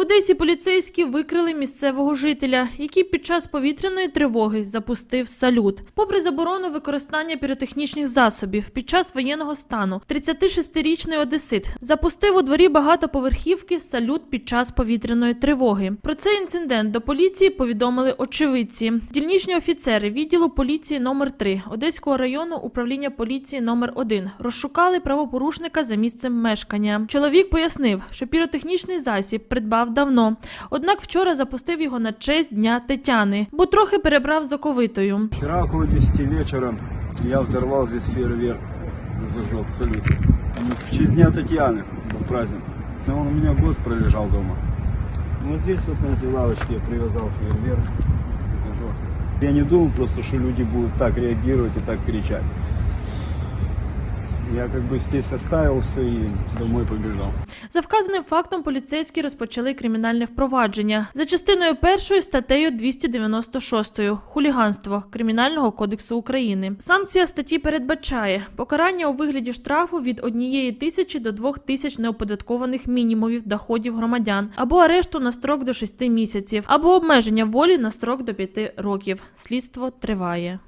Одесі поліцейські викрили місцевого жителя, який під час повітряної тривоги запустив салют. Попри заборону використання піротехнічних засобів під час воєнного стану, 36-річний одесит запустив у дворі багатоповерхівки салют під час повітряної тривоги. Про цей інцидент до поліції повідомили очевидці. Дільничні офіцери відділу поліції номер 3 Одеського району управління поліції номер 1 розшукали правопорушника за місцем мешкання. Чоловік пояснив, що піротехнічний засіб придбав давно, однак вчора запустив його на честь дня Тетяни, бо трохи перебрав з оковитою. Вчера около 10 вечера я взорвал здесь фейерверк, зажег салют. В честь Дня Татьяны был праздник. Но Он у меня год пролежал дома. Вот здесь вот на этой лавочке я привязал фейерверк и зажег. Я не думал просто, что люди будут так реагировать и так кричать. Я как бы здесь оставил все и домой побежал. За вказаним фактом поліцейські розпочали кримінальне впровадження за частиною першою статтею 296 хуліганство Кримінального кодексу України. Санкція статті передбачає покарання у вигляді штрафу від однієї тисячі до двох тисяч неоподаткованих мінімумів доходів громадян або арешту на строк до 6 місяців, або обмеження волі на строк до 5 років. Слідство триває.